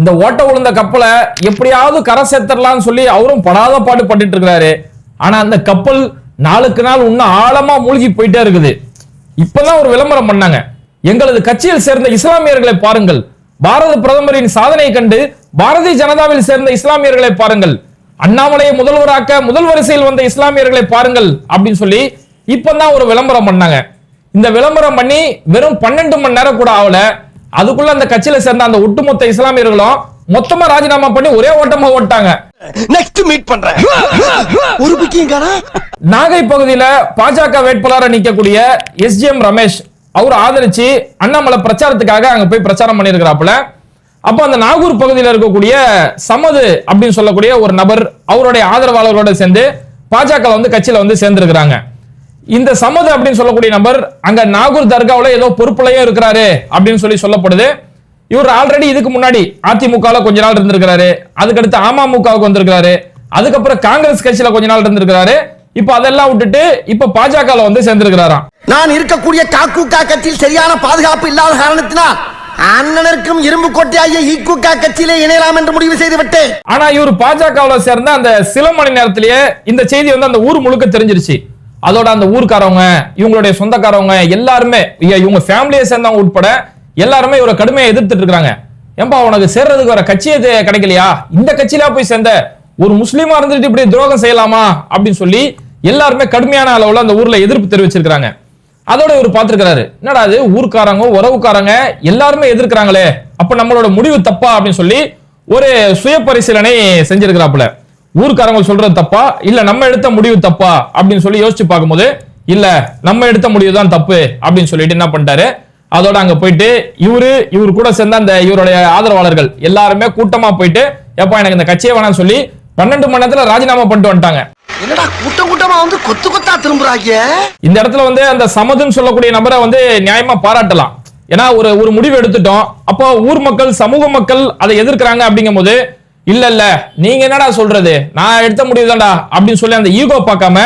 இந்த ஓட்ட விழுந்த கப்பலை எப்படியாவது கரை சேர்த்துடலாம்னு சொல்லி அவரும் படாத பாடு பட்டுட்டு இருக்கிறாரு ஆனா அந்த கப்பல் நாளுக்கு நாள் இன்னும் ஆழமா மூழ்கி போயிட்டே இருக்குது. இப்பதான் ஒரு விளம்பரம் பண்ணாங்க. எங்களது கட்சியில் சேர்ந்த இஸ்லாமியர்களை பாருங்கள். பாரத பிரதமரின் சாதனையை கண்டு பாரதிய ஜனதாவில் சேர்ந்த இஸ்லாமியர்களை பாருங்கள். அண்ணாமலையை முதல்வராக்க முதல் வரிசையில் வந்த இஸ்லாமியர்களை பாருங்கள் அப்படின்னு சொல்லி இப்பதான் ஒரு விளம்பரம் பண்ணாங்க. இந்த விளம்பரம் பண்ணி வெறும் பன்னெண்டு மணி நேரம் கூட ஆகல. அதுக்குள்ள அந்த கட்சியில சேர்ந்த அந்த ஒட்டுமொத்த இஸ்லாமியர்களும் மொத்தமா ராஜினாமா பண்ணி ஒரே ஓட்டமா ஓட்டாங்க. நெக்ஸ்ட் மீட் பண்றேன். ஒரு நாகை பகுதியில பாஜக வேட்பாளரை நிக்கக்கூடிய எஸ்ஜிஎம் ரமேஷ் அவர் ஆதரிச்சு அண்ணாமலை பிரச்சாரத்துக்காக அங்க போய் பிரச்சாரம் பண்ணியிருக்கிறாப்புல. அப்ப அந்த நாகூர் பகுதியில் இருக்கக்கூடிய சமது அப்படின்னு சொல்லக்கூடிய ஒரு நபர் அவருடைய ஆதரவாளர்களோட சேர்ந்து பாஜக வந்து கட்சியில வந்து சேர்ந்திருக்கிறாங்க. இந்த சமது அப்படின்னு சொல்லக்கூடிய நபர் அங்க நாகூர் தர்காவுல ஏதோ பொறுப்புலையும் இருக்கிறாரு அப்படின்னு சொல்லி சொல்லப்படுது. இவர் ஆல்ரெடி இதுக்கு முன்னாடி அதிமுகல கொஞ்ச நாள் இருந்திருக்கிறாரு. அதுக்கடுத்து அமமுகவுக்கு வந்திருக்கிறாரு. அதுக்கப்புறம் காங்கிரஸ் கட்சியில கொஞ்ச நாள் இருந்திருக்கிறாரு. இப்ப அதெல்லாம் விட்டுட்டு இப்ப பாஜகல வந்து சேர்ந்திருக்கிறாராம். நான் இருக்கக்கூடிய காக்கூக்கா கட்சியில் சரியான பாதுகாப்பு இல்லாத காரணத்தினால் அண்ணனருக்கும் இரும்பு கோட்டையாகிய ஈக்குக்கா கட்சியிலே இணையலாம் என்று முடிவு செய்து விட்டேன் ஆனா இவர் பாஜகவுல சேர்ந்த அந்த சில மணி நேரத்திலேயே இந்த செய்தி வந்து அந்த ஊர் முழுக்க தெரிஞ்சிருச்சு. அதோட அந்த ஊர்க்காரவங்க இவங்களுடைய சொந்தக்காரவங்க எல்லாருமே இவங்க ஃபேமிலியை சேர்ந்தவங்க உட்பட எல்லாருமே இவரை கடுமையை எதிர்த்துட்டு இருக்காங்க. ஏன்பா உனக்கு சேர்றதுக்கு வர கட்சியே கிடைக்கலையா? இந்த கட்சியில போய் சேர்ந்த ஒரு முஸ்லீமா இருந்துட்டு இப்படி துரோகம் செய்யலாமா? அப்படின்னு சொல்லி எல்லாருமே கடுமையான அளவுல அந்த ஊர்ல எதிர்ப்பு தெரிவிச்சிருக்கிறாங்க. அதோட இவர் பார்த்திருக்கிறாரு. என்னடா அது ஊர்க்காரங்க உறவுக்காரங்க எல்லாருமே எதிர்க்கிறாங்களே. அப்ப நம்மளோட முடிவு தப்பா? அப்படின்னு சொல்லி ஒரு சுய பரிசீலனை செஞ்சிருக்கிறாப்புல. ஊர்க்காரங்க சொல்றது தப்பா? இல்ல நம்ம எடுத்த முடிவு தப்பா? அப்படின்னு சொல்லி யோசிச்சு பார்க்கும்போது இல்ல நம்ம எடுத்த முடிவு தான் தப்பு அப்படின்னு சொல்லிட்டு என்ன பண்ணிட்டாரு? அதோட அங்க போயிட்டு இவரு இவர் கூட சேர்ந்த அந்த இவருடைய ஆதரவாளர்கள் எல்லாருமே கூட்டமா போயிட்டு எப்பா எனக்கு இந்த கட்சியே வேணாம்னு சொல்லி பன்னெண்டு மணி நேரத்துல ராஜினாமா பண்ணிட்டு வந்துட்டாங்க. என்னடா கூட்டம் கூட்டமா வந்து கொத்து கொத்தா திரும்புறாங்க இந்த இடத்துல வந்து அந்த சமதுன்னு சொல்லக்கூடிய நபரை வந்து நியாயமா பாராட்டலாம். ஏன்னா ஒரு ஒரு முடிவு எடுத்துட்டோம். அப்போ ஊர் மக்கள் சமூக மக்கள் அதை எதிர்க்கிறாங்க அப்படிங்கும் போது இல்ல இல்ல நீங்க என்னடா சொல்றது? நான் எடுத்த முடிவு தான்டா அப்படின்னு சொல்லி அந்த ஈகோ பார்க்காம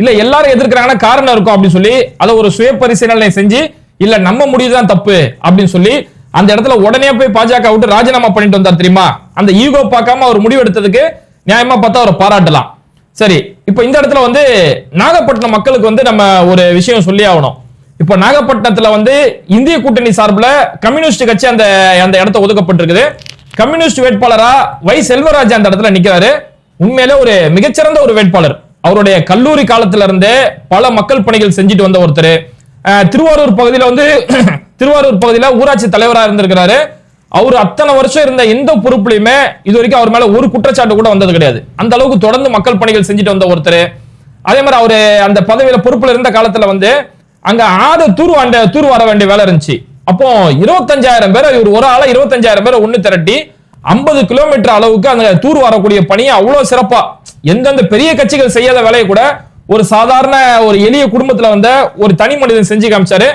இல்ல எல்லாரும் எதிர்க்கிறாங்கன்னா காரணம் இருக்கும் அப்படின்னு சொல்லி அதை ஒரு சுய பரிசீலனை செஞ்சு இல்ல நம்ம முடிவு தான் தப்பு அப்படின்னு சொல்லி அந்த இடத்துல உடனே போய் பாஜக விட்டு ராஜினாமா பண்ணிட்டு வந்தார் தெரியுமா? அந்த ஈகோ பார்க்காம அவர் முடிவு எடுத்ததுக்கு நியாயமா பார்த்தா அவரை பாராட்டலாம். சரி இப்போ இந்த இடத்துல வந்து நாகப்பட்டினம் மக்களுக்கு வந்து நம்ம ஒரு விஷயம் சொல்லி ஆகணும். இப்போ நாகப்பட்டினத்துல வந்து இந்திய கூட்டணி சார்பில் கம்யூனிஸ்ட் கட்சி அந்த அந்த இடத்த ஒதுக்கப்பட்டிருக்குது. கம்யூனிஸ்ட் வேட்பாளரா வை செல்வராஜ் அந்த இடத்துல நிக்கிறாரு. உண்மையிலே ஒரு மிகச்சிறந்த ஒரு வேட்பாளர். அவருடைய கல்லூரி காலத்துல இருந்து பல மக்கள் பணிகள் செஞ்சுட்டு வந்த ஒருத்தர். திருவாரூர் பகுதியில வந்து திருவாரூர் பகுதியில ஊராட்சி தலைவராக இருந்திருக்கிறாரு. அவர் அத்தனை வருஷம் இருந்த எந்த பொறுப்புலையுமே இது வரைக்கும் அவர் மேல ஒரு குற்றச்சாட்டு கூட வந்தது கிடையாது. அந்த அளவுக்கு தொடர்ந்து மக்கள் பணிகள் செஞ்சுட்டு வந்த ஒருத்தர். அதே மாதிரி அவரு அந்த பதவியில பொறுப்புல இருந்த காலத்துல வந்து அங்க ஆத தூர் வாண்ட தூர் வர வேண்டிய வேலை இருந்துச்சு. அப்போ இருபத்தஞ்சாயிரம் பேர் இவர் ஒரு ஆளா இருபத்தஞ்சாயிரம் பேரை ஒண்ணு திரட்டி ஐம்பது கிலோமீட்டர் அளவுக்கு அந்த தூர் வரக்கூடிய பணியை அவ்வளவு சிறப்பா எந்தெந்த பெரிய கட்சிகள் செய்யாத வேலையை கூட ஒரு சாதாரண ஒரு எளிய குடும்பத்துல வந்த ஒரு தனி மனிதன் செஞ்சு காமிச்சாரு.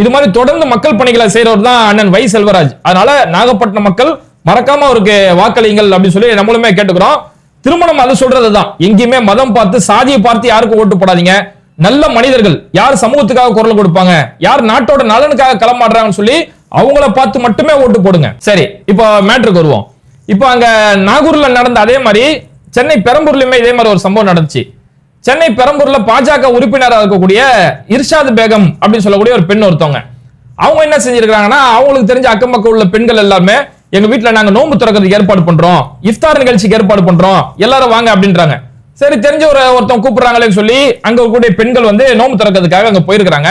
இது மாதிரி தொடர்ந்து மக்கள் பணிகளை செய்யறவர் தான் அண்ணன் வை செல்வராஜ். அதனால நாகப்பட்டினம் மக்கள் மறக்காம அவருக்கு வாக்களியுங்கள் அப்படின்னு சொல்லி நம்மளுமே கேட்டுக்கிறோம். திருமணம் அது சொல்றதுதான். எங்கேயுமே மதம் பார்த்து சாதியை பார்த்து யாருக்கும் ஓட்டு போடாதீங்க. நல்ல மனிதர்கள் யார் சமூகத்துக்காக குரல் கொடுப்பாங்க? யார் நாட்டோட நலனுக்காக களமாடுறாங்கன்னு சொல்லி அவங்கள பார்த்து மட்டுமே ஓட்டு போடுங்க. சரி இப்போ மேட்ருக்கு வருவோம். இப்போ அங்க நாகூர்ல நடந்த அதே மாதிரி சென்னை பெரம்பூர்லயுமே இதே மாதிரி ஒரு சம்பவம் நடந்துச்சு. சென்னை பெரம்பூர்ல பாஜக உறுப்பினராக இருக்கக்கூடிய இர்ஷாத் பேகம் அப்படின்னு சொல்லக்கூடிய ஒரு பெண் ஒருத்தவங்க. அவங்க என்ன செஞ்சிருக்காங்கன்னா அவங்களுக்கு தெரிஞ்ச அக்கம் பக்கம் உள்ள பெண்கள் எல்லாருமே எங்க வீட்டுல நாங்க நோன்பு திறக்கிறதுக்கு ஏற்பாடு பண்றோம் இஃப்தார் நிகழ்ச்சிக்கு ஏற்பாடு பண்றோம் எல்லாரும் வாங்க அப்படின்றாங்க. சரி தெரிஞ்ச ஒரு ஒருத்தவங்க கூப்பிடுறாங்களேன்னு சொல்லி அங்க கூடிய பெண்கள் வந்து நோன்பு திறக்கிறதுக்காக அங்க போயிருக்கிறாங்க.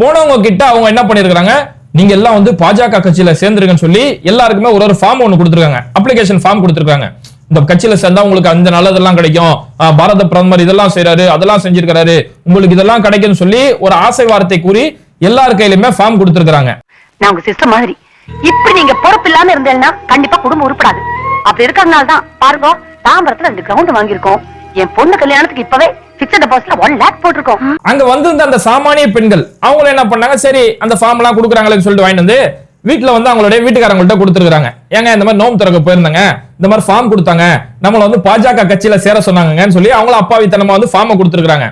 போனவங்க கிட்ட அவங்க என்ன பண்ணிருக்காங்க நீங்க எல்லாம் வந்து பாஜக கட்சியில சேர்ந்துருங்கன்னு சொல்லி எல்லாருக்குமே ஒரு ஒரு ஃபார்ம் ஒன்னு கொடுத்துருக்காங்க. அப்ளிகேஷன் ஃபார்ம் கொடுத்துருக்காங்க. இந்த கட்சியில சேர்ந்தா உங்களுக்கு அந்த நல்லதெல்லாம் கிடைக்கும். ஆஹ் பாரத பிரதமர் இதெல்லாம் செய்றாரு அதெல்லாம் செஞ்சிருக்கிறாரு. உங்களுக்கு இதெல்லாம் கிடைக்கும்னு சொல்லி ஒரு ஆசை வார்த்தை கூறி எல்லார் கையிலுமே ஃபார்ம் கொடுத்துருக்காங்க நான் உங்க சிஸ்டர் மாதிரி. இப்படி நீங்க பொறுப்பு இல்லாம இருந்தேன்னா கண்டிப்பா குடும்பம் உருப்படாது. அப்படி இருக்கிறதுனால தான் பாருங்க தாம்பரத்துல ரெண்டு கிரவுண்ட் வாங்கியிருக்கோம். என் பொண்ணு கல்யாணத்துக்கு இப்பவே பிக்சட் டெபாசிட்ல ஒன் லேக் போட்டிருக்கோம். அங்க வந்திருந்த அந்த சாமானிய பெண்கள் அவங்க என்ன பண்ணாங்க? சரி அந்த ஃபார்ம் எல்லாம் கொடுக்குறாங்களேன்னு சொல்லிட்டு வாங்கிட்டு வந்து வீட்டுல வந்து அவங்களுடைய வீட்டுக்காரங்கள்ட்ட கொடுத்துருக்காங்க ஏங்க இந்த மாதிரி நோம் திறக்க போயிருந்தாங்க. இந்த மாதிரி ஃபார்ம் கொடுத்தாங்க. நம்மள வந்து பாஜக கட்சியில சேர சொன்னாங்கன்னு சொல்லி அவங்கள அப்பாவித்தனமா வந்து ஃபார்மை கொடுத்துருக்காங்க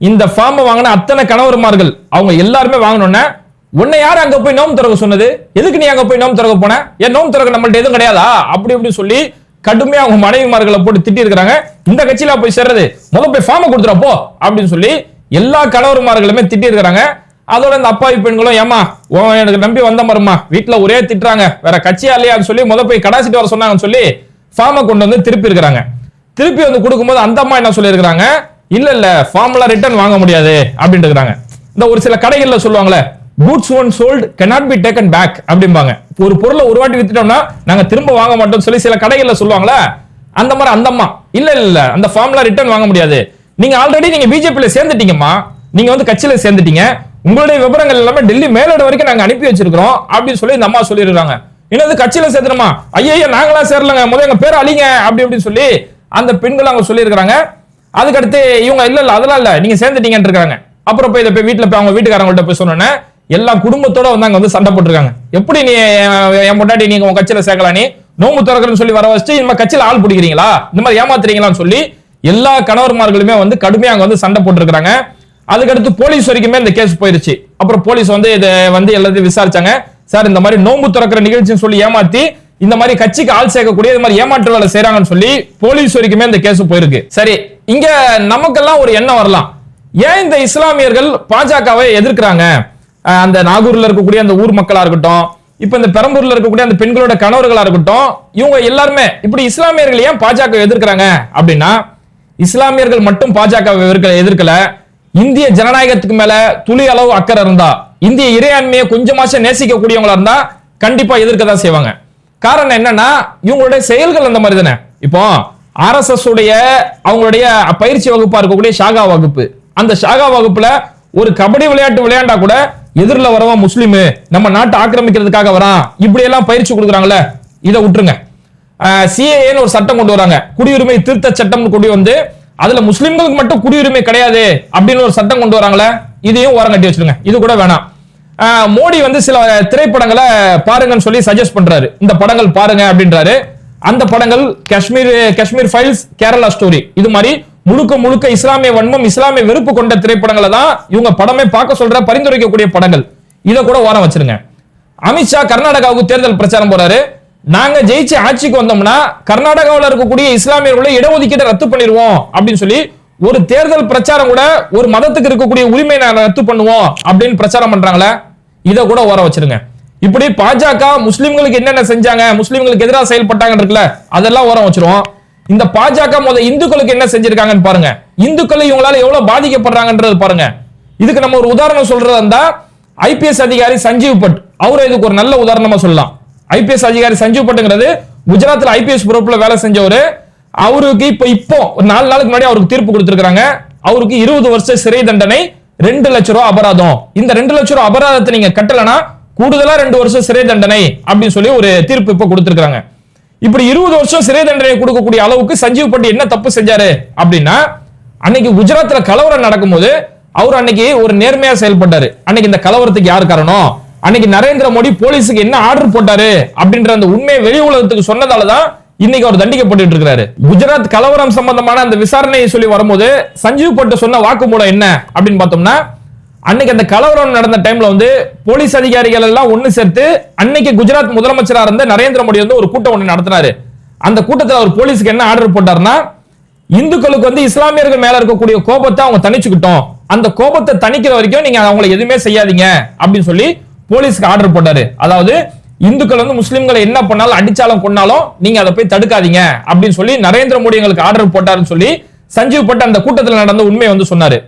இந்த ஃபார்மை வாங்கின அத்தனை கணவர்மார்கள் அவங்க எல்லாருமே வாங்கணும்னா உன்னை யார் அங்க போய் நோம்பு திறக்க சொன்னது? எதுக்கு நீ அங்க போய் நோம் திறக்க போன? ஏன் நோம் திறக்க நம்மள்ட்ட எதுவும் கிடையாதா? அப்படி இப்படி சொல்லி கடுமையா அவங்க மனைவிமார்களை போட்டு திட்டி இருக்கிறாங்க இந்த கட்சியில போய் சேர்றது. முதல் போய் ஃபார்மை கொடுத்துற போ அப்படின்னு சொல்லி எல்லா கணவர்மார்களுமே திட்டி இருக்கிறாங்க அதோட இந்த அப்பாவி பெண்களும் ஏமா எனக்கு நம்பி வந்த மருமா வீட்டுல ஒரே திட்டுறாங்க. வேற கட்சியா இல்லையான்னு சொல்லி முத போய் கடாசிட்டு வர சொன்னாங்கன்னு சொல்லி ஃபார்மை கொண்டு வந்து திருப்பி இருக்கிறாங்க. திருப்பி வந்து கொடுக்கும்போது அந்த அம்மா என்ன சொல்லியிருக்கிறாங்க? இல்ல இல்ல ஃபார்ம்ல ரிட்டர்ன் வாங்க முடியாது அப்படின்னு இருக்கிறாங்க. இந்த ஒரு சில கடைகள்ல சொல்லுவாங்களே goods once sold cannot be taken back அப்படிம்பாங்க. ஒரு பொருளை ஒரு வாட்டி வித்துட்டோம்னா நாங்க திரும்ப வாங்க மாட்டோம்னு சொல்லி சில கடைகள்ல சொல்லுவாங்களே அந்த மாதிரி அந்த அம்மா. இல்ல இல்ல அந்த ஃபார்ம்ல ரிட்டர்ன் வாங்க முடியாது. நீங்க ஆல்ரெடி நீங்க பிஜேபியில சேர்ந்துட்டீங்கம்மா. நீங்க வந்து கட்சியில சேர்ந்துட்டீங்க. உங்களுடைய விவரங்கள் எல்லாமே டெல்லி மேலோட வரைக்கும் நாங்க அனுப்பி வச்சிருக்கிறோம் அப்படின்னு சொல்லி இந்த அம்மா சொல்லியிருக்காங்க என்னது கட்சியில சேர்த்துமா ஐயோ நாங்களாம் சேரலங்க. முதல்ல எங்க பேர் அழிங்க அப்படி அப்படின்னு சொல்லி அந்த பெண்கள் அவங்க சொல்லியிருக்கிறாங்க. அதுக்கடுத்து இவங்க இல்ல இல்ல அதெல்லாம் இல்ல. நீங்க சேர்ந்துட்டீங்கன்னு இருக்காங்க. அப்புறம் போய் இதை போய் வீட்டுல போய் அவங்க வீட்டுக்காரங்கள்ட்ட போய் சொன்னோன்னே எல்லா குடும்பத்தோட வந்து அங்க வந்து சண்டை போட்டிருக்காங்க. எப்படி நீ என் என் பொண்டாட்டி நீங்க உங்க கட்சியில சேர்க்கலாம் நீ? நோம்பு திறக்கிறேன்னு சொல்லி வர வச்சுட்டு இந்த கட்சியில் ஆள் பிடிக்கிறீங்களா? இந்த மாதிரி ஏமாத்துறீங்களான்னு சொல்லி எல்லா கணவர்மார்களுமே வந்து கடுமையாக அங்க வந்து சண்டை போட்டிருக்காங்க அதுக்கடுத்து போலீஸ் வரைக்குமே இந்த கேஸ் போயிருச்சு. அப்புறம் போலீஸ் வந்து இதை வந்து எல்லாத்தையும் விசாரிச்சாங்க. சார் இந்த மாதிரி நோம்பு திறக்கிற நிகழ்ச்சின்னு சொல்லி ஏமாத்தி இந்த மாதிரி கட்சிக்கு ஆள் சேர்க்கக்கூடிய இந்த மாதிரி ஏமாற்று வேலை செய்யறாங்கன்னு சொல்லி போலீஸ் வரைக்குமே இந்த கேஸ் போயிருக்கு. சரி இங்க நமக்கெல்லாம் ஒரு எண்ணம் வரலாம். ஏன் இந்த இஸ்லாமியர்கள் பாஜகவை எதிர்க்கிறாங்க? அந்த நாகூர்ல இருக்கக்கூடிய அந்த ஊர் மக்களா இருக்கட்டும் இப்ப இந்த பெரம்பூர்ல இருக்கக்கூடிய அந்த பெண்களோட கணவர்களா இருக்கட்டும் இவங்க எல்லாருமே இப்படி இஸ்லாமியர்கள் ஏன் பாஜக எதிர்க்கிறாங்க அப்படின்னா இஸ்லாமியர்கள் மட்டும் பாஜக எதிர்க்கல. இந்திய ஜனநாயகத்துக்கு மேல துளி அளவு அக்கறை இருந்தா இந்திய இறையாண்மையை கொஞ்சமாச்சும் நேசிக்கக்கூடியவங்களா இருந்தா கண்டிப்பா எதிர்க்க தான் செய்வாங்க. காரணம் என்னன்னா இவங்களுடைய செயல்கள் அந்த மாதிரி தானே. இப்போ ஆர்எஸ்எஸ் உடைய அவங்களுடைய பயிற்சி வகுப்பா இருக்கக்கூடிய ஷாகா வகுப்பு. அந்த ஷாகா வகுப்புல ஒரு கபடி விளையாட்டு விளையாண்டா கூட எதிரில் வரவன் முஸ்லீமு நம்ம நாட்டை ஆக்கிரமிக்கிறதுக்காக வரான் இப்படி எல்லாம் பயிற்சி கொடுக்குறாங்களே இதை விட்டுருங்க. சிஏஏன்னு ஒரு சட்டம் கொண்டு வராங்க. குடியுரிமை திருத்த சட்டம் கொண்டு வந்து அதுல முஸ்லிம்களுக்கு மட்டும் குடியுரிமை கிடையாது அப்படின்னு ஒரு சட்டம் கொண்டு வராங்களே இதையும் ஓரம் கட்டி வச்சிருங்க. இது கூட வேணாம். மோடி வந்து சில திரைப்படங்களை பாருங்கன்னு சொல்லி சஜஸ்ட் பண்றாரு. இந்த படங்கள் பாருங்க அப்படின்றாரு. அந்த படங்கள் காஷ்மீர் காஷ்மீர் ஃபைல்ஸ் கேரளா ஸ்டோரி இது மாதிரி முழுக்க முழுக்க இஸ்லாமிய வன்மம் இஸ்லாமிய வெறுப்பு கொண்ட திரைப்படங்களை தான் இவங்க படமே பார்க்க சொல்ற பரிந்துரைக்கக்கூடிய படங்கள். இதை கூட ஓரம் வச்சிருங்க. அமித்ஷா கர்நாடகாவுக்கு தேர்தல் பிரச்சாரம் போறாரு. நாங்க ஜெயிச்சு ஆட்சிக்கு வந்தோம்னா கர்நாடகாவில் இருக்கக்கூடிய இஸ்லாமியர்களை இடஒதுக்கீட்டை ரத்து பண்ணிடுவோம் அப்படின்னு சொல்லி ஒரு தேர்தல் பிரச்சாரம் கூட ஒரு மதத்துக்கு இருக்கக்கூடிய உரிமை நாங்கள் ரத்து பண்ணுவோம் அப்படின்னு பிரச்சாரம் பண்றாங்களே. இதை கூட ஓர வச்சிருங்க. இப்படி பாஜக முஸ்லிம்களுக்கு என்னென்ன செஞ்சாங்க முஸ்லிம்களுக்கு எதிராக செயல்பட்டாங்க இருக்குல்ல அதெல்லாம் ஓரம் வச்சிருவோம். இந்த பாஜக முத இந்துக்களுக்கு என்ன செஞ்சிருக்காங்கன்னு பாருங்க. இந்துக்கள் இவங்களால எவ்வளவு பாதிக்கப்படுறாங்கன்றது பாருங்க. இதுக்கு நம்ம ஒரு உதாரணம் சொல்றதா இருந்தா ஐபிஎஸ் அதிகாரி சஞ்சீவ் பட். அவரை இதுக்கு ஒரு நல்ல உதாரணமா சொல்லலாம். ஐபிஎஸ் அதிகாரி சஞ்சீவ் பட்டுங்கிறது குஜராத்ல ஐபிஎஸ் பொறுப்புல வேலை செஞ்சவரு. அவருக்கு இப்ப இப்போ ஒரு நாலு நாளுக்கு முன்னாடி அவருக்கு தீர்ப்பு கொடுத்திருக்காங்க அவருக்கு இருபது வருஷம் சிறை தண்டனை ரெண்டு லட்சம் ரூபா அபராதம். இந்த ரெண்டு லட்சம் ரூபா அபராதத்தை நீங்க கட்டலனா கூடுதலா ரெண்டு வருஷம் சிறை தண்டனை அப்படின்னு சொல்லி ஒரு தீர்ப்பு இப்ப கொடுத்திருக்காங்க இப்படி இருபது வருஷம் சிறை தண்டனை கொடுக்கக்கூடிய அளவுக்கு சஞ்சீவ் பட்டு என்ன தப்பு செஞ்சாரு அப்படின்னா அன்னைக்கு குஜராத்ல கலவரம் நடக்கும்போது அவர் அன்னைக்கு ஒரு நேர்மையா செயல்பட்டாரு. அன்னைக்கு இந்த கலவரத்துக்கு யார் காரணம்? அன்னைக்கு நரேந்திர மோடி போலீஸுக்கு என்ன ஆர்டர் போட்டாரு அப்படின்ற அந்த உண்மையை வெளி உலகத்துக்கு சொன்னதாலதான் இன்னைக்கு அவர் தண்டிக்கப்பட்டு இருக்கிறாரு. குஜராத் கலவரம் சம்பந்தமான அந்த விசாரணையை சொல்லி வரும்போது சஞ்சீவ் பட்டு சொன்ன வாக்குமூலம் என்ன அப்படின்னு பார்த்தோம்னா அன்னைக்கு அந்த கலவரம் நடந்த டைம்ல வந்து போலீஸ் அதிகாரிகள் எல்லாம் ஒண்ணு சேர்த்து அன்னைக்கு குஜராத் முதலமைச்சரா இருந்த நரேந்திர மோடி வந்து ஒரு கூட்டம் ஒன்று நடத்தினாரு. அந்த கூட்டத்தில் அவர் போலீஸுக்கு என்ன ஆர்டர் போட்டாருன்னா இந்துக்களுக்கு வந்து இஸ்லாமியர்கள் மேல இருக்கக்கூடிய கோபத்தை அவங்க தணிச்சுக்கிட்டோம். அந்த கோபத்தை தணிக்கிற வரைக்கும் நீங்க அவங்களை எதுவுமே செய்யாதீங்க அப்படின்னு சொல்லி போலீஸ்க்கு ஆர்டர் போட்டாரு. அதாவது இந்துக்கள் வந்து முஸ்லிம்களை என்ன பண்ணாலும் அடிச்சாலும் கொன்னாலும் நீங்க அதை போய் தடுக்காதீங்க அப்படின்னு சொல்லி நரேந்திர மோடி எங்களுக்கு ஆர்டர் போட்டாருன்னு சொல்லி சஞ்சீவ் பட் அந்த கூட்டத்தில் நடந்த உண்மையை வந்து சொன்னாரு.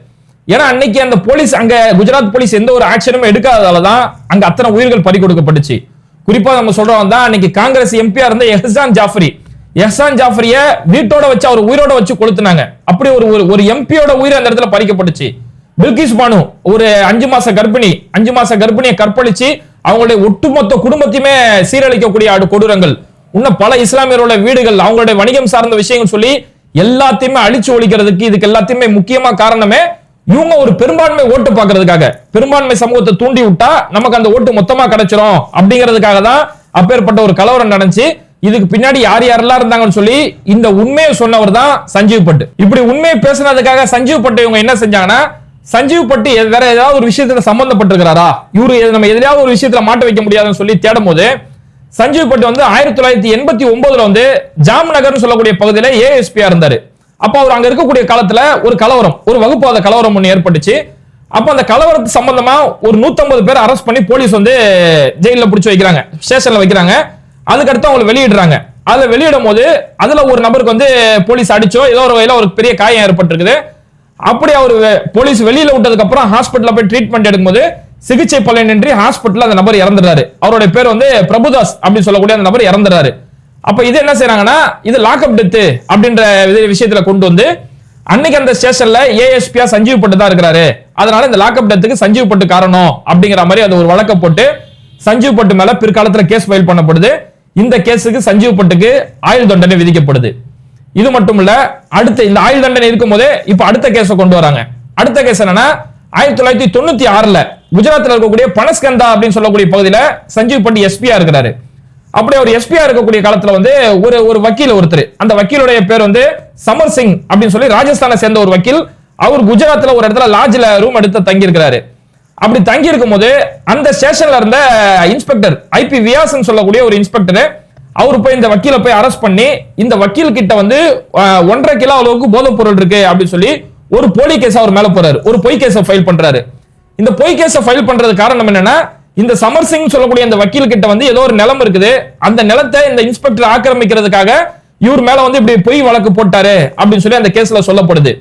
ஏன்னா அன்னைக்கு அந்த போலீஸ் அங்க குஜராத் போலீஸ் எந்த ஒரு ஆக்ஷனும் எடுக்காததால தான் அங்க அத்தனை உயிர்கள் பறி கொடுக்கப்பட்டுச்சு. குறிப்பா நம்ம சொல்றோம் தான் அன்னைக்கு காங்கிரஸ் எம்பியா இருந்த எஹசான் ஜாஃபரி. எஹ்சான் ஜாஃபரிய வீட்டோட வச்சு அவர் உயிரோட வச்சு கொளுத்துனாங்க. அப்படி ஒரு ஒரு- எம்பியோட உயிர் அந்த இடத்துல பறிக்கப்பட்டுச்சு. பில்கிஸ் பானு ஒரு அஞ்சு மாச கர்ப்பிணி அஞ்சு மாச கர்ப்பிணியை கற்பழிச்சு அவங்களுடைய ஒட்டுமொத்த குடும்பத்தையுமே சீரழிக்கக்கூடிய ஆடு கொடூரங்கள். இன்னும் பல இஸ்லாமியரோட வீடுகள் அவங்களுடைய வணிகம் சார்ந்த விஷயங்கள் சொல்லி எல்லாத்தையுமே அழிச்சு ஒழிக்கிறதுக்கு இதுக்கு எல்லாத்தையுமே முக்கியமா காரணமே இவங்க ஒரு பெரும்பான்மை ஓட்டு பாக்குறதுக்காக பெரும்பான்மை சமூகத்தை தூண்டி விட்டா நமக்கு அந்த ஓட்டு மொத்தமா கிடைச்சிரும் அப்படிங்கிறதுக்காக தான் அப்பேற்பட்ட ஒரு கலவரம் நடந்துச்சு. இதுக்கு பின்னாடி யார் யாரெல்லாம் இருந்தாங்கன்னு சொல்லி இந்த உண்மையை சொன்னவர் தான் சஞ்சீவ் பட்டு. இப்படி உண்மையை பேசுனதுக்காக சஞ்சீவ் பட்டு இவங்க என்ன செஞ்சாங்கன்னா சஞ்சீவ் பட்டு வேற ஏதாவது ஒரு விஷயத்துல சம்பந்தப்பட்டிருக்கிறாரா? இவரு எது- நம்ம எதிலாவது ஒரு விஷயத்துல மாட்ட வைக்க முடியாதுன்னு சொல்லி தேடும் போது சஞ்சீவ் பட்டு வந்து ஆயிரத்தி தொள்ளாயிரத்தி எண்பத்தி ஒன்பதுல வந்து ஜாம்நகர்னு சொல்லக்கூடிய பகுதியில ஏஎஸ்பியா இருந்தாரு. அப்ப அவர் அங்க இருக்கக்கூடிய காலத்துல ஒரு கலவரம் ஒரு வகுப்பாத கலவரம் ஒன்று ஏற்பட்டுச்சு. அப்ப அந்த கலவரத்து சம்பந்தமா ஒரு 150 பேர் அரெஸ்ட் பண்ணி போலீஸ் வந்து ஜெயில பிடிச்சி வைக்கிறாங்க ஸ்டேஷன்ல வைக்கிறாங்க. அதுக்கடுத்து அவங்களை வெளியிடுறாங்க. அதுல வெளியிடும் போது அதுல ஒரு நபருக்கு வந்து போலீஸ் அடிச்சோ ஏதோ ஒரு வகையில ஒரு பெரிய காயம் ஏற்பட்டிருக்குது. அப்படி அவர் போலீஸ் வெளியில விட்டதுக்கு அப்புறம் ஹாஸ்பிட்டல போய் ட்ரீட்மெண்ட் எடுக்கும்போது சிகிச்சை பலனின்றி ஹாஸ்பிட்டல் அந்த நபர் இறந்துறாரு அவருடைய பேர் வந்து பிரபுதாஸ் அப்படின்னு சொல்லக்கூடிய அந்த நபர் இறந்துறாரு அப்ப இது என்ன செய்யறாங்கன்னா இது லாக்அப் டெத்து அப்படின்ற இது விஷயத்துல கொண்டு வந்து அன்னைக்கு அந்த ஸ்டேஷன்ல ஏஎஸ்பியா சஞ்சீவ் பட்டு தான் இருக்கிறாரு. அதனால இந்த லாக்அப் டெத்துக்கு சஞ்சீவ் பட்டு காரணம் அப்படிங்கிற மாதிரி அது ஒரு வழக்க போட்டு சஞ்சீவ் பட்டு மேல பிற்காலத்துல கேஸ் ஃபைல் பண்ணப்படுது. இந்த கேஸுக்கு சஞ்சீவ் பட்டுக்கு ஆயுள் தண்டனை விதிக்கப்படுது. இது மட்டும் இல்ல அடுத்த இந்த ஆயுள் தண்டனை இருக்கும் போதே இப்ப அடுத்த கேஸ கொண்டு வராங்க. அடுத்த கேஸ் என்னன்னா ஆயிரத்தி தொள்ளாயிரத்தி தொண்ணூத்தி ஆறுல குஜராத்ல இருக்கக்கூடிய பனஸ்கந்தா அப்படின்னு சொல்லக்கூடிய பகுதியில சஞ்சீவ் பட்டு எஸ்பியா இருக்கிறாரு. அப்படி ஒரு எஸ்பியா இருக்கக்கூடிய காலத்துல வந்து ஒரு ஒரு வக்கீல் ஒருத்தர். அந்த வக்கீலுடைய பேர் வந்து சமர் சிங் அப்படின்னு சொல்லி ராஜஸ்தானை சேர்ந்த ஒரு வக்கீல். அவர் குஜராத்ல ஒரு இடத்துல லாட்ஜ்ல ரூம் எடுத்து தங்கி இருக்கிறாரு அப்படி தங்கி இருக்கும் போது அந்த ஸ்டேஷன்ல இருந்த இன்ஸ்பெக்டர் ஐபி வியாஸ் சொல்லக்கூடிய ஒரு இன்ஸ்பெக்டர் அவர் போய் இந்த வக்கீலை போய் அரெஸ்ட் பண்ணி இந்த வக்கீல் கிட்ட வந்து ஒன்றரை கிலோ அளவுக்கு போதைப் பொருள் இருக்கு அப்படின்னு சொல்லி ஒரு போலி கேஸ் அவர் மேல போறாரு. ஒரு பொய் கேஸை ஃபைல் பண்றாரு. இந்த பொய் கேஸை ஃபைல் பண்றது காரணம் என்னன்னா இந்த சமர் சிங் சொல்லக்கூடிய அந்த வக்கீல் கிட்ட வந்து ஏதோ ஒரு நிலம் இருக்குது. அந்த நிலத்தை இந்த இன்ஸ்பெக்டர் ஆக்கிரமிக்கிறதுக்காக இவர் மேல வந்து இப்படி பொய் வழக்கு போட்டாரு அப்படின்னு சொல்லி அந்த கேஸ்ல சொல்லப்படுது.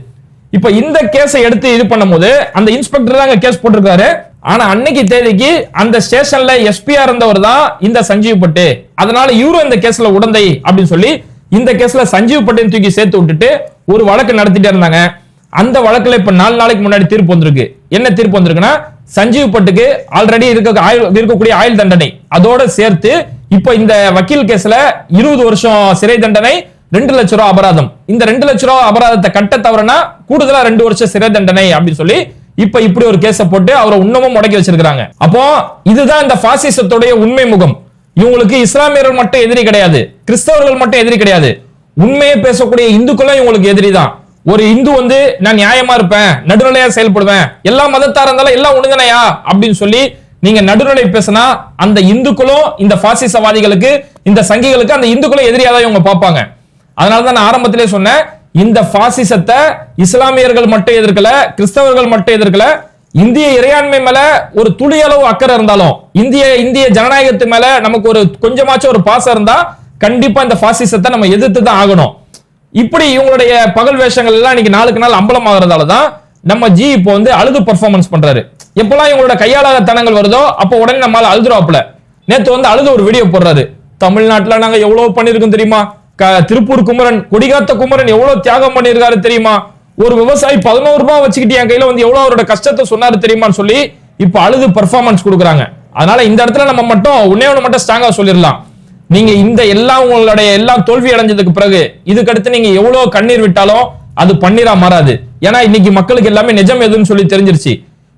இப்ப இந்த கேஸை எடுத்து இது பண்ணும்போது அந்த இன்ஸ்பெக்டர் தான் கேஸ் போட்டிருக்காரு. ஆனா அன்னைக்கு தேதிக்கு அந்த ஸ்டேஷன்ல எஸ்பியா இருந்தவர் தான் இந்த சஞ்சீவ் பட்டு. அதனால இவரும் இந்த கேஸ்ல உடந்தை அப்படின்னு சொல்லி இந்த கேஸ்ல சஞ்சீவ் பட்டையும் தூக்கி சேர்த்து விட்டுட்டு ஒரு வழக்கு நடத்திட்டே இருந்தாங்க. அந்த வழக்குல இப்ப நாலு நாளைக்கு முன்னாடி தீர்ப்பு வந்திருக்கு. என்ன தீர்ப்பு வந்திருக்குன்னா சஞ்சீவ் பட்டுக்கு ஆல்ரெடி இருக்க ஆயுள் இருக்கக்கூடிய ஆயுள் தண்டனை. அதோட சேர்த்து இப்ப இந்த வக்கீல் கேஸ்ல இருபது வருஷம் சிறை தண்டனை ரெண்டு லட்ச ரூபா அபராதம். இந்த ரெண்டு லட்ச ரூபா அபராதத்தை கட்ட தவறனா கூடுதலா ரெண்டு வருஷம் சிறை தண்டனை அப்படின்னு சொல்லி இப்ப இப்படி ஒரு கேஸ போட்டு அவரை இன்னமும் முடக்கி வச்சிருக்காங்க அப்போ இதுதான் இந்த பாசிசத்துடைய உண்மை முகம். இவங்களுக்கு இஸ்லாமியர்கள் மட்டும் எதிரி கிடையாது. கிறிஸ்தவர்கள் மட்டும் எதிரி கிடையாது. உண்மையை பேசக்கூடிய இந்துக்களும் இவங்களுக்கு எதிரி தான். ஒரு இந்து வந்து நான் நியாயமா இருப்பேன் நடுநிலையா செயல்படுவேன் எல்லா மதத்தாரா இருந்தாலும் எல்லாம் ஒண்ணுதானையா? அப்படின்னு சொல்லி நீங்க நடுநிலை பேசினா அந்த இந்துக்களும் இந்த பாசிசவாதிகளுக்கு இந்த சங்கிகளுக்கு அந்த இந்துக்களும் எதிரியா தான் இவங்க பார்ப்பாங்க. அதனாலதான் நான் ஆரம்பத்திலே சொன்னேன் இந்த பாசிசத்தை இஸ்லாமியர்கள் மட்டும் எதிர்க்கல கிறிஸ்தவர்கள் மட்டும் எதிர்க்கல இந்திய இறையாண்மை மேல ஒரு துளி அளவு அக்கறை இருந்தாலும் இந்திய இந்திய ஜனநாயகத்து மேல நமக்கு ஒரு கொஞ்சமாச்சும் ஒரு பாசம் இருந்தா கண்டிப்பா இந்த பாசிசத்தை நம்ம எதிர்த்து தான் ஆகணும். இப்படி இவங்களுடைய பகல் வேஷங்கள் எல்லாம் இன்னைக்கு நாளுக்கு நாள் அம்பலம் ஆகிறதால தான் நம்ம ஜி இப்போ வந்து அழுது பர்ஃபார்மன்ஸ் பண்றாரு. எப்பெல்லாம் இவங்களோட கையாளாத தனங்கள் வருதோ அப்போ உடனே நம்மளால அழுதுறாப்புல நேத்து வந்து அழுது ஒரு வீடியோ போடுறாரு. தமிழ்நாட்டில் நாங்க எவ்வளவு பண்ணிருக்கோம் தெரியுமா? க- திருப்பூர் குமரன் கொடிகாத்த குமரன் எவ்வளவு தியாகம் பண்ணியிருக்காரு தெரியுமா? ஒரு விவசாயி பதினோரு ரூபாய் வச்சுக்கிட்டு என் கையில வந்து எவ்வளவு அவரோட கஷ்டத்தை சொன்னாரு தெரியுமான்னு சொல்லி இப்ப அழுது பர்ஃபார்மன்ஸ் கொடுக்குறாங்க. அதனால இந்த இடத்துல நம்ம மட்டும் உன்னே ஒன்று மட்டும் ஸ்ட்ராங்கா சொல்லிடலாம். நீங்க இந்த எல்லாம் உங்களுடைய எல்லாம் தோல்வி அடைஞ்சதுக்கு பிறகு இதுக்கடுத்து நீங்க எவ்வளவு கண்ணீர் விட்டாலும் அது பன்னீரா மாறாது. ஏன்னா இன்னைக்கு மக்களுக்கு எல்லாமே நிஜம் எதுன்னு சொல்லி தெரிஞ்சிருச்சு.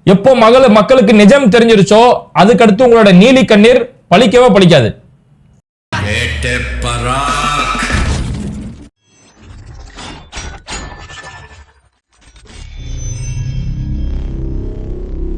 எப்போ மகள மக்களுக்கு நிஜம் தெரிஞ்சிருச்சோ அதுக்கடுத்து உங்களோட நீலி கண்ணீர் பலிக்கவே பலிக்காது